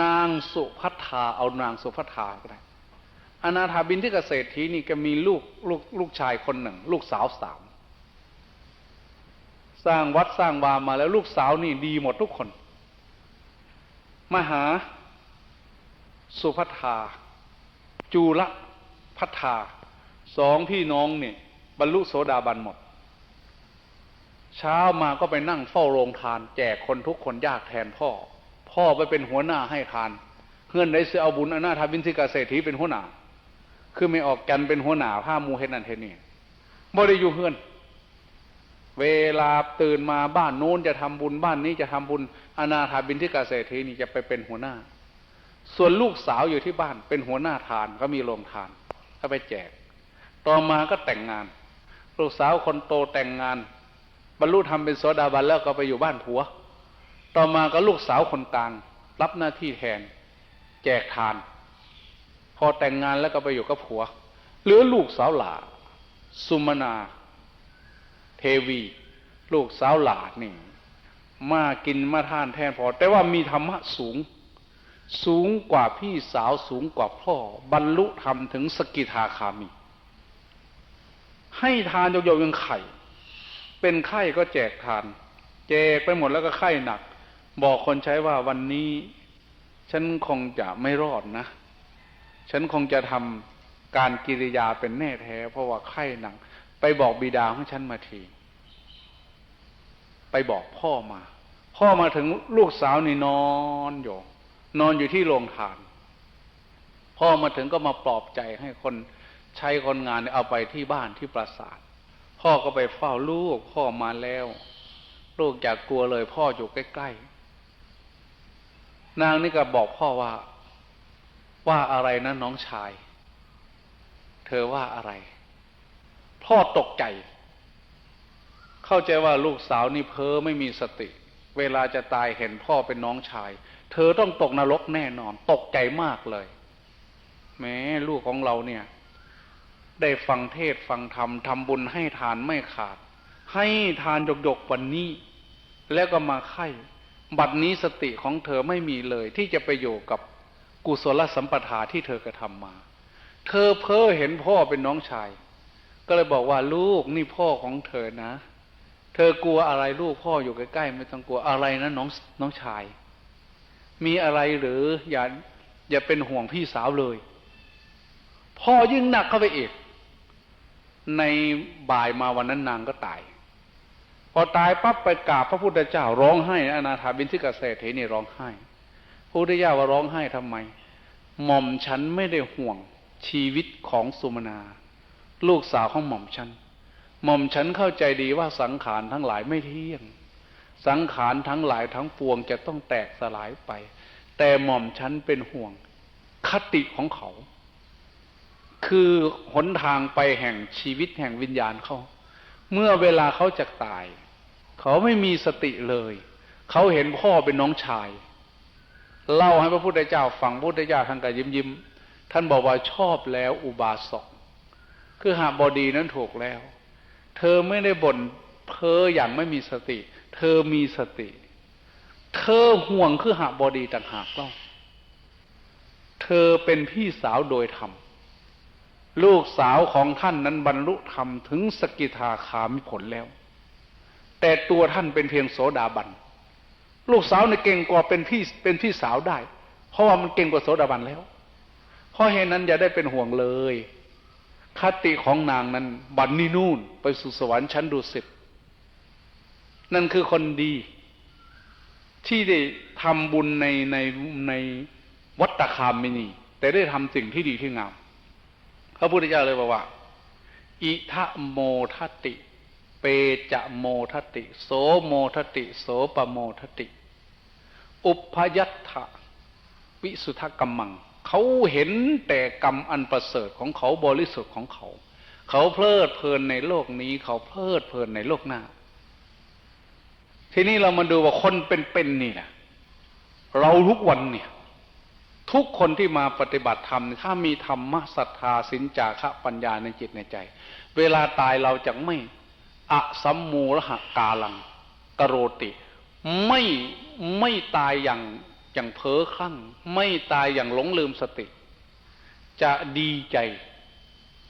นางสุพัฒาเอานางสุพัฒาก็ได้อนาถาบินที่เกษตรทีนี่ก็มีลูกลูกลูกชายคนหนึ่ง ลูกสาวสามสร้างวัดสร้างวามาแล้วลูกสาวนี่ดีหมดทุกคน มหา สุพัฒาจูละพัฒาสองพี่น้องเนี่ยบรรลุโสดาบันหมด เช้ามาก็ไปนั่งเฝ้าโรงทาน แจกคนทุกคนยากแทนพ่อ พ่อไปเป็นหัวหน้าให้ทานเงื่อนได้เสือเอาบุญอนาถาบินทิกาเศรษฐีเป็นหัวหน้า คือไม่ออกกันเป็นหัวหน้าผ้ามูเฮนันเทนี่บ่ได้อยู่เพื่อน เวลาตื่นมาบ้านโน้นจะทำบุญบ้านนี้จะทำบุญอนาถาบินทิกาเศรษฐีนี่จะไปเป็นหัวหน้า ส่วนลูกสาวอยู่ที่บ้านเป็นหัวหน้าทานก็มีโรงทานก็ไปแจก ต่อมาก็แต่งงาน ลูกสาวคนโตแต่งงาน บรรลุธรรมเป็นโสดาบันแล้วก็ไปอยู่บ้านผัว ต่อมาก็ลูกสาวคนกลาง รับหน้าที่แทน แจกทาน พอแต่งงานแล้วก็ไปอยู่กับผัว เหลือลูกสาวหลาสุมนา เทวี ลูกสาวหลานี่มากินมาทานแทนพอ แต่ว่ามีธรรมะสูง สูงกว่าพี่สาวสูงกว่าพ่อ บรรลุธรรมถึงสกิทาคามี ให้ทานโยกๆยังไข่ เป็นไข้ก็แจกทาน แจกไปหมดแล้วก็ไข้หนัก บอกคนใช้ว่าวันนี้ ฉันคงจะไม่รอดนะ ฉันคงจะทำการกิริยาเป็นแน่แท้ เพราะว่าไข้หนัก ไปบอกบิดาของฉันมาที ไปบอกพ่อมา พ่อมาถึงลูกสาวนี่นอนอยู่ นอนอยู่ที่โรงทาน พ่อมาถึงก็มาปลอบใจให้คนใช้คนงานเอาไปที่บ้านที่ปราสาท พ่อก็ไปเฝ้าลูกพ่อมาแล้ว ลูกอย่ากกลัวเลยพ่ออยู่ใกล้ๆ นางนี่ก็บอกพ่อว่า ว่าอะไรนะน้องชาย เธอว่าอะไร พ่อตกใจ เข้าใจว่าลูกสาวนี่เพ้อไม่มีสติ เวลาจะตายเห็นพ่อเป็นน้องชาย เธอต้องตกนรกแน่นอน ตกใจมากเลย แม้ลูกของเราเนี่ย ได้ฟังเทศฟังธรรมทำบุญให้ทานไม่ขาด ให้ทานหยกๆวันนี้ แล้วก็มาไข่ บัดนี้สติของเธอไม่มีเลย ที่จะไปอยู่กับกุศลสัมปทาที่เธอกระทำมา เธอเพ้อเห็นพ่อเป็นน้องชาย ก็เลยบอกว่าลูกนี่พ่อของเธอนะ เธอกลัวอะไรลูกพ่ออยู่ใกล้ๆไม่ต้องกลัวอะไรนะน้องน้องชาย มีอะไรหรืออย่าอย่าเป็นห่วงพี่สาวเลย พ่อยิ่งหนักเข้าไปอีก ในบ่ายมาวันนั้นนางก็ตาย พอตายปั๊บไปกราบพระพุทธเจ้าร้องไห้อนาถาบินทิกเศรษฐีนี่ร้องไห้พระพุทธเจ้าว่าร้องไห้ทำไมหม่อมฉันไม่ได้ห่วงชีวิตของสุมนา ลูกสาวของหม่อมฉันหม่อมฉันเข้าใจดีว่าสังขารทั้งหลายไม่เที่ยง สังขารทั้งหลายทั้งปวงจะต้องแตกสลายไป แต่หม่อมฉันเป็นห่วงคติของเขา คือหนทางไปแห่งชีวิตแห่งวิญญาณเขา เมื่อเวลาเขาจะตาย เขาไม่มีสติเลย เขาเห็นพ่อเป็นน้องชาย เล่าให้พระพุทธเจ้าฟังพุทธเจ้าท่านก็ยิ้มยิ้มท่านบอกว่าชอบแล้วอุบาสกคือหาบดีนั้นถูกแล้ว เธอไม่ได้บ่นเพ้ออย่างไม่มีสติ เธอมีสติ เธอห่วงคือหาบดีต่างหากเล่าเธอเป็นพี่สาวโดยธรรมลูกสาวของท่านนั้นบรรลุธรรมถึงสกิทาคามิผลแล้ว แต่ตัวท่านเป็นเพียงโสดาบัน ลูกสาวเนี่ยเก่งกว่าเป็นพี่เป็นพี่สาวได้ เพราะว่ามันเก่งกว่าโสดาบันแล้ว เพราะเหตุนั้นอย่าได้เป็นห่วงเลย คติของนางนั้น บันนี่นู่นไปสู่สวรรค์ชั้นดุสิตนั่นคือคนดี ที่ได้ทำบุญในในในวัตคามมินี แต่ได้ทำสิ่งที่ดีที่งามพระพุทธเจ้าเลยบอกว่า อิทะโมทติ เปจะโมทติ โสโมทติ โสปโมทติ อุพยัตถะวิสุทธกัมมัง เขาเห็นแต่กรรมอันประเสริฐของเขาบริสุทธิ์ของเขา เขาเพลิดเพลินในโลกนี้ เขาเพลิดเพลินในโลกหน้า ทีนี้เรามาดูว่าคนเป็นๆนี่นะเราทุกวันเนี่ย ทุกคนที่มาปฏิบัติธรรมถ้ามีธรรมะศรัทธาสินจาคะปัญญาในจิตในใจ เวลาตายเราจะไม่ อะสัมมูรหกาลังกโรติ ไม่ไม่ตายอย่างอย่างเพ้อคลั่ง ไม่ตายอย่างหลงลืมสติ จะดีใจ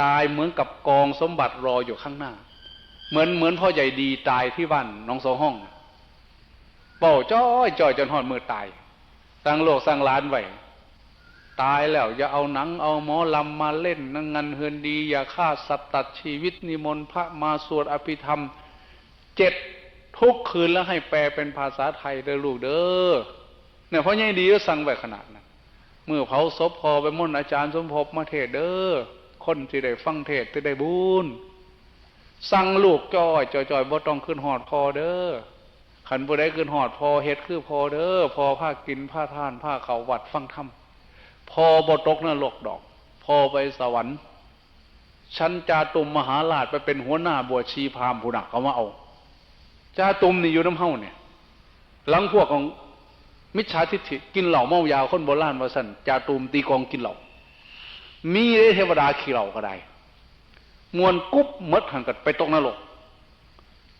ตายเหมือนกับกองสมบัติรออยู่ข้างหน้า เหมือนเหมือนพ่อใหญ่ดีตายที่บ้านน้องโซห้องเป่าจ้อยจ้อยจนหอดมือตายสร้างโลกสร้างล้านไว้ ตายแล้ว อย่าเอาหนังเอาหมอลำมาเล่นนังงันเฮือนดี อย่าฆ่าสัตว์ตัดชีวิตนิมนต์พระมาสวดอภิธรรมเจ็ดทุกคืนแล้วให้แปลเป็นภาษาไทยเด้อลูกเด้อเนี่ยเพราะยังดีก็สั่งไว้ขนาดนั้นเมื่อเผาศพพอไปม่นอาจารย์สมภพมาเทศเด้อคนที่ได้ฟังเทศที่ได้บุญสั่งลูกจ้อยจ้อยจ้อยบ่ต้องขึ้นหอดพอเด้อขันบ่ได้ขึ้นหอดพอเฮ็ดคือพอเด้อพอผ้ากินผ้าท่านผ้าเขาวัดฟังธรรม พอบตกนรกดอก พอไปสวรรค์ชั้นจาตุมมหาราชไปเป็นหัวหน้าบวชชีพามผู้หนักเขามาเอาจาตุมนี่อยู่น้ำเฮาเนี่ย หลังพวกของมิจฉาทิฏฐิกินเหล่าเมายาวคนโบราณว่าสันจาตุมตีกองกินเหล่า มีได้เทวดาขี่เหล่าก็ได้ มวนกุ๊บมดหันกันไปตกนรก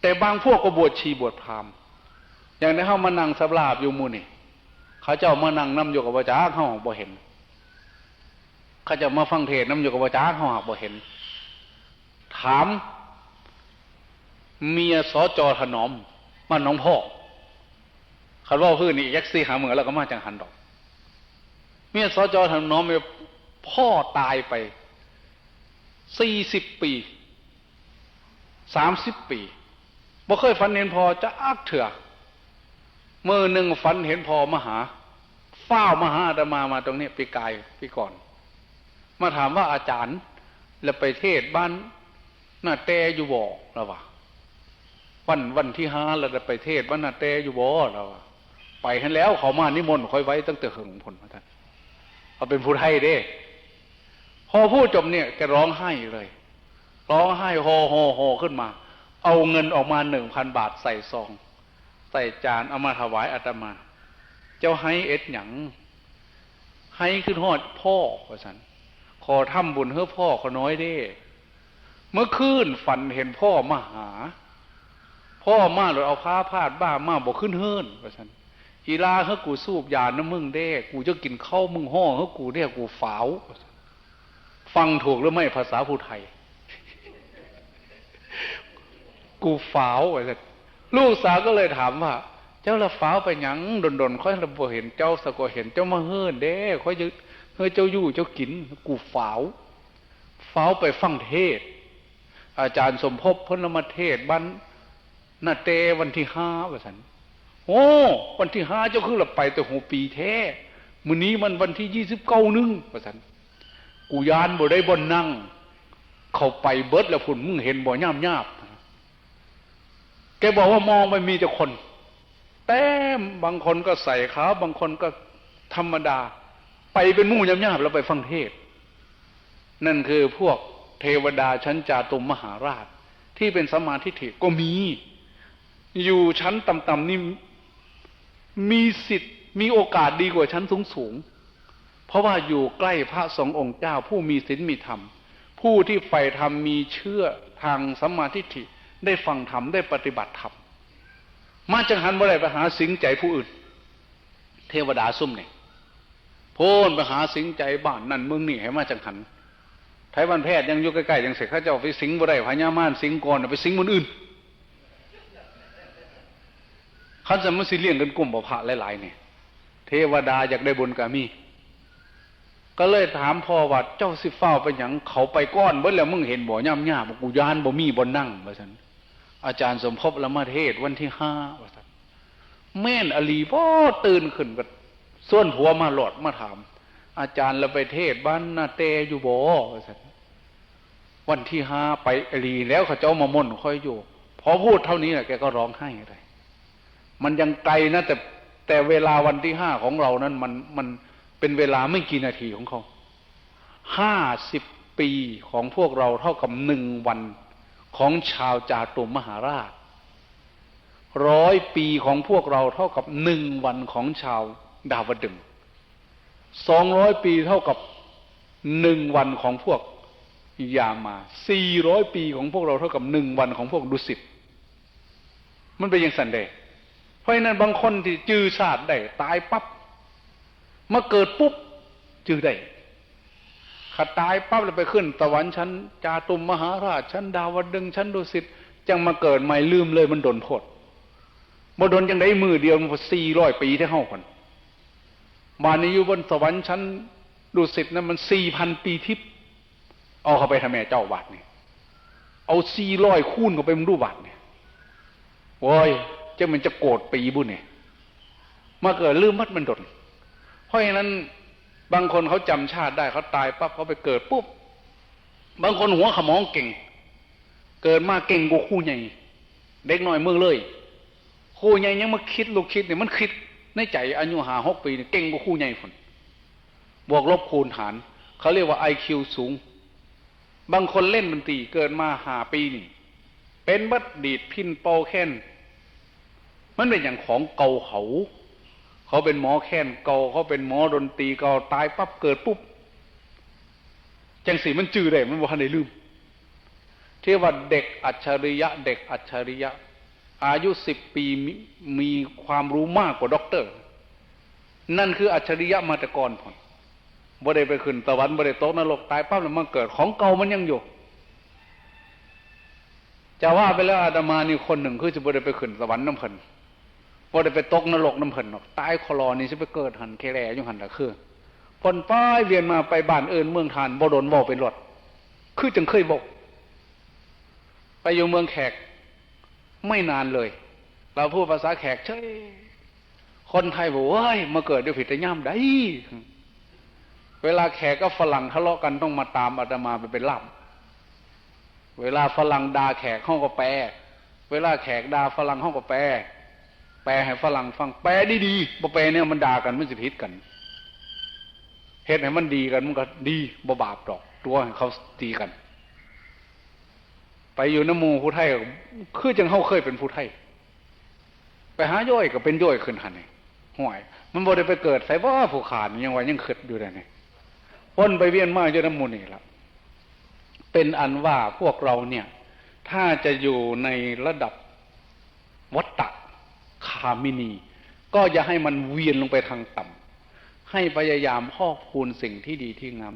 แต่บางพวกก็บวชชีบวชพามอย่างในเฮามานั่งสับลาบอยู่มูนี่เขาเจ้ามานั่งน้ำอยู่กับวาจาเขาหากบ่เห็น เขาจะมาฟังเทศน้ำอยู่กับวาจาเขาหากบ่เห็น ถาม เมียสอจอถนอมมาน้องพ่อคันว่าพื้นนี่ยักซี่หาเหมือแล้วก็มาจังหันดอก เมียสอจอถนอมพ่อตายไปสี่สิบปีสามสิบปีบ่เคยฝันเห็นพอจะอักเถื่อเมื่อหนึ่งฝันเห็นพอมหา เฝ้ามหาอาตมามาตรงนี้ปีกายปีก่อน มาถามว่าอาจารย์ แล้วไปเทศบ้านหน้าแต่อยู่บ่แล้ววะวันวันที่ห้าเราจะไปเทศบ้านหน้าแต่อยู่บ่แล้ววะไปให้แล้วเขามานิมนต์คอยไว้ตั้งแต่หึงผลมาท่านเขาเป็นผู้ไทยเด้พอพูดจบเนี่ยแกร้องไห้เลย ร้องไห้โฮโฮโฮขึ้นมา เอาเงินออกมาหนึ่งพันบาทใส่ซอง ใส่จานเอามาถวายอาตมา เจ้าให้เอ็ดหยังให้ขึ้นหอดพ่อว่าสัน อทำบุญเพื่อพ่อขอน้อยเด้ เมื่อคืนฝันเห็นพ่อมาหา พ่อมาหรือเอาผ้าพาดบ้ามาบอกขึ้นเฮิรนว่าสันอีลาเฮ้กูสูบยาน้ำมึงเด้ กูจะกินข้าวมึงห่อเฮ้กูเด้กูฝาวว่าซั่นฟังถูกหรือไม่ภาษาผู้ไทย กูฝาวไอ้สัสลูกสาวก็เลยถามว่า เจ้าละฝาวไปหยังดนดนๆค่อยระบเห็นเจ้าสะกเห็นเจ้ามาเฮิรนเด้ค่อยจะเฮ้ยเจ้าอยู่เจ้ากิน กูฝาวฝาวไปฟังเทศ อาจารย์สมภพพลมเทศบ้านนาเตวันที่ห้าว่าสันโอ้ วันที่ห้าเจ้าคือหลับไปแต่หัวปีแท้มื้อนี้มันวันที่ยี่สิบเก้านึงว่าสันกูยานบ่ได้บนนั่ง เขาไปเบิดแล้วพุ่นมึงเห็นบ่ย่ามยาบแกบอกว่ามองไปมีแต่คน แต้มบางคนก็ใส่ขาวบางคนก็ธรรมดา ไปเป็นมู่ยำๆแล้วไปฟังเทศ นั่นคือพวกเทวดาชั้นจาตุมมหาราช ที่เป็นสมมาธิฐิก็มี อยู่ชั้นต่ำๆนี่มีสิทธิ์มีโอกาสดีกว่าชั้นสูงๆ เพราะว่าอยู่ใกล้พระสององค์เจ้า ผู้มีศีลมีธรรม ผู้ที่ใฝ่ธรรมมีเชื่อทางสัมมาทิฏฐิได้ฟังธรรมได้ปฏิบัติธรรมมาจังหันบ่ได้ไปหาสิงใจผู้อื่น เทวดาซุ่มเนี่ย พนไปหาสิงใจบ้านนั่นมึงนี่ให้มาจังหันไทยวันแพทย์ยังอยู่ใกล้ๆยังเสร็จข้าเจ้าไปสิงบ่ได้พญามารสิงก่อนไปสิงคนอื่นขาจะมาสิเลี้ยงกันกลุ่มบ่พระหลายๆเนี่ยเทวดาอยากได้บุญกามี ก็เลยถามพ่อว่าเจ้าสิเฝ้าไปหยังเขาไปก้อนเบิ้แล้วมึงเห็นบ่ย่ำย่าบอกกูยานบ่มีบ่นั่งว่าสันอาจารย์สมภพละมาเทศวันที่ห้าว่าสันแม่นอลีพ่อตื่นขึ้นก็ ส่วนหัวมาหลอดมาถาม อาจารย์เราไปเทศบ้านนาเตอยู่บ่วันวันที่ห้าไปอลีแล้วเขาเจ้ามาม่นค่อยอยู่ พอพูดเท่านี้แหละแกก็ร้องไห้เลยมันยังไกลนะแต่แต่เวลาวันที่ห้าของเรานั้นมันมันเป็นเวลาไม่กี่นาทีของเขาห้าสิบปีของพวกเราเท่ากับหนึ่งวันของชาวจาตุมหาราชร้อยปีของพวกเราเท่ากับหนึ่งวันของชาว ดาวดึงสองร้อยปีเท่ากับหนึ่งวันของพวกยามาสี่ร้อยปีของพวกเราเท่ากับหนึ่งวันของพวกดุสิตมันเป็นยังสันเดเพราะฉะนั้นบางคนที่จื้อชาติได้ตายปับ๊บมาเกิดปุ๊บจือได้ขัดตายปั๊บแล้วไปขึ้นสวรรค์ชั้นจาตุมมหาราชชั้นดาวดึงชั้นดุสิตจังมาเกิดใหม่ลืมเลยมันโดนโทษมาโดนจังได้มือเดียวมันสี่ร้อยปีที่เข้าคน มานี้อยู่บนสวรรค์ชั้นดุสิตนั้นมันสี่พันปีทิพย์เอาเข้าไปทำแม่เจ้าบาทเนี่ยเอาสี่ร้อยคูณเข้าไปมันดูบาทเนี่ยโว้ยเจะมันจะโกรธปีบุญเนี่ยมาเกิดลืมมัดมันดนเพราะฉะนั้นบางคนเขาจำชาติได้เขาตายปั๊บเขาไปเกิดปุ๊บบางคนหัวขมองเก่ง เกิดมาเก่งกว่าคู่ใหญ่เด็กน้อยเมืองเลยคู่ใหญ่ยังมาคิดลูกคิดเนี่ยมันคิด ในใจอายุหาหกปีเนี่ยเก่งกว่าคู่ใหญ่คนบวกลบคูณหาร เขาเรียกว่าไอคิวสูง บางคนเล่นดนตรีเกิดมาหาปีนี่ เป็นบัดดีดพินเป่าแค้นมันเป็นอย่างของเก่าเขา เขาเป็นหมอแค้นเก่าเขาเป็นหมอดนตรีเก่าตายปั๊บเกิดปุ๊บจังสีมันจืดเลยมันว่าในลืมที่ว่าเด็กอัจฉริยะ เด็กอัจฉริยะ อายุสิบปีมีความรู้มากกว่าด็อกเตอร์ นั่นคืออัจฉริยะมาตก่อนผลบ่ได้ไปขึ้นสวรรค์บ่ได้ตกนรกตายปั๊บแล้วมันเกิดของเก่ามันยังอยู่จะว่าไปแล้วอาตมานี่คนหนึ่งคือจะบ่ได้ไปขึ้นสวรรค์น้ำเพิ่นบ่ได้ไปตกนรกน้ำเพิ่นหรอกตายคลอนี่จะไปเกิดหันแค่แลอยู่หันละคือพนป้ายเรียนมาไปบ้านเอิญเมืองทานบ่โดนบอกเป็นรถคือจังเคยบอกไปอยู่เมืองแขก ไม่นานเลย เราพูดภาษาแขกเฉยคนไทยบอกว่ามาเกิดด้วยผิดแต่ย่ำได้เวลาแขกก็ฝรั่งทะเลาะกันต้องมาตามอาตมาไปเป็นล่ำเวลาฝรั่งด่าแขกห้องก็แปล เวลาแขกด่าฝรั่งห้องก็แปล แปลให้ฝรั่งฟังแปลดีๆบ่แปลเนี่ยมันด่ากันมันสิพิษกันเหตุให้มันดีกันมันก็ดีบ่บาปดอก ตัวให้เขาตีกัน ไปอยู่น้ำมูผู้ไทยคือจังเขาเคยเป็นผู้ไทย ไปหาย่อยก็เป็นย่อยขึ้นหันนี่ห่วย มันบ่ได้ไปเกิดใส่ว่าผู้ขาดยังว่ายังเขิดอยู่ได้นี่วนไปเวียนมาอยู่น้ำมูนี่ละเป็นอันว่าพวกเราเนี่ย ถ้าจะอยู่ในระดับวัตตะคามินี ก็อย่าให้มันเวียนลงไปทางต่ำให้พยายามพอกพูนสิ่งที่ดีที่งาม